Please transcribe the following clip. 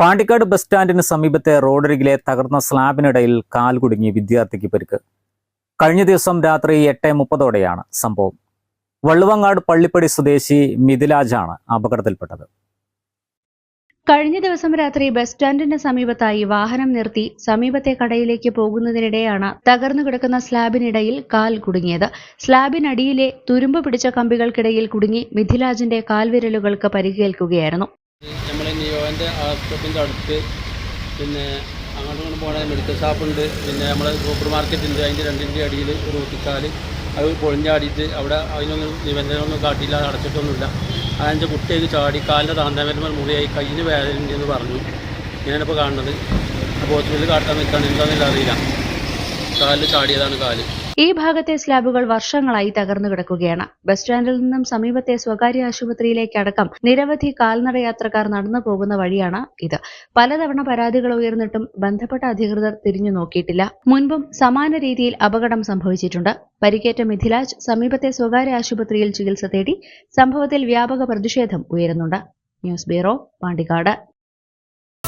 Pandikkad bus സ്റ്റാൻഡിന് സമീപത്തെ റോഡരികിലെ തകർന്ന സ്ലാബിനിടയിൽ കാൽ കുടുങ്ങി വിദ്യാർത്ഥിക്ക് പരിക്ക്. കഴിഞ്ഞ ദിവസം രാത്രി എട്ട് മുപ്പതോടെയാണ് സംഭവം. വള്ളുവങ്ങാട് പള്ളിപ്പടി സ്വദേശി മിഥിലാജാണ് അപകടത്തിൽപ്പെട്ടത്. കഴിഞ്ഞ ദിവസം രാത്രി ബസ് സ്റ്റാൻഡിന് സമീപത്തായി വാഹനം നിർത്തി സമീപത്തെ കടയിലേക്ക് പോകുന്നതിനിടെയാണ് തകർന്നു കിടക്കുന്ന സ്ലാബിനിടയിൽ കാൽ കുടുങ്ങിയത്. സ്ലാബിനടിയിലെ തുരുമ്പ് പിടിച്ച കമ്പികൾക്കിടയിൽ കുടുങ്ങി മിഥിലാജിന്റെ കാൽവിരലുകൾക്ക് പരിക്കേൽക്കുകയായിരുന്നു. നമ്മൾ ഹോസ്പിറ്റലിന്റെ അടുത്ത് പിന്നെ അങ്ങോട്ടും ഇങ്ങോട്ടും പോകണ മെഡിക്കൽ ഷോപ്പുണ്ട്. പിന്നെ നമ്മളെ സൂപ്പർ മാർക്കറ്റ് ഉണ്ട് അതിന്റെ രണ്ടിന്റെ അടിയിൽ ഒരു കുത്തിക്കാൽ അത് പൊളിഞ്ഞാടിയിട്ട് അവിടെ അതിനൊന്നും നിബന്ധനകളൊന്നും കാട്ടിയില്ല അടച്ചിട്ടൊന്നുമില്ല. അതിന്റെ കുട്ടിയൊക്കെ ചാടി കാലിന്റെ താന്താമരമൽ മുറിയായി. കയ്യിൽ വേദനയുണ്ട് എന്ന് പറഞ്ഞു ഞാനിപ്പോൾ കാണുന്നത്. അപ്പോൾ ഹോസ്പിറ്റലിൽ കാട്ടാൻ നിൽക്കുകയാണ് എന്താണെന്നില്ല അറിയില്ല കാലിൽ ചാടിയതാണ് കാൽ. ഈ ഭാഗത്തെ സ്ലാബുകൾ വർഷങ്ങളായി തകർന്നു കിടക്കുകയാണ്. ബസ് സ്റ്റാൻഡിൽ നിന്നും സമീപത്തെ സ്വകാര്യ ആശുപത്രിയിലേക്കടക്കം നിരവധി കാൽനട യാത്രക്കാർ നടന്നു പോകുന്ന വഴിയാണ് ഇത്. പലതവണ പരാതികൾ ഉയർന്നിട്ടും ബന്ധപ്പെട്ട അധികൃതർ തിരിഞ്ഞു നോക്കിയിട്ടില്ല. മുൻപും സമാന രീതിയിൽ അപകടം സംഭവിച്ചിട്ടുണ്ട്. പരിക്കേറ്റ മിഥിലാജ് സമീപത്തെ സ്വകാര്യ ആശുപത്രിയിൽ ചികിത്സ തേടി സംഭവത്തിൽ വ്യാപക പ്രതിഷേധം ഉയരുന്നുണ്ട്. News bureau Pandikkad.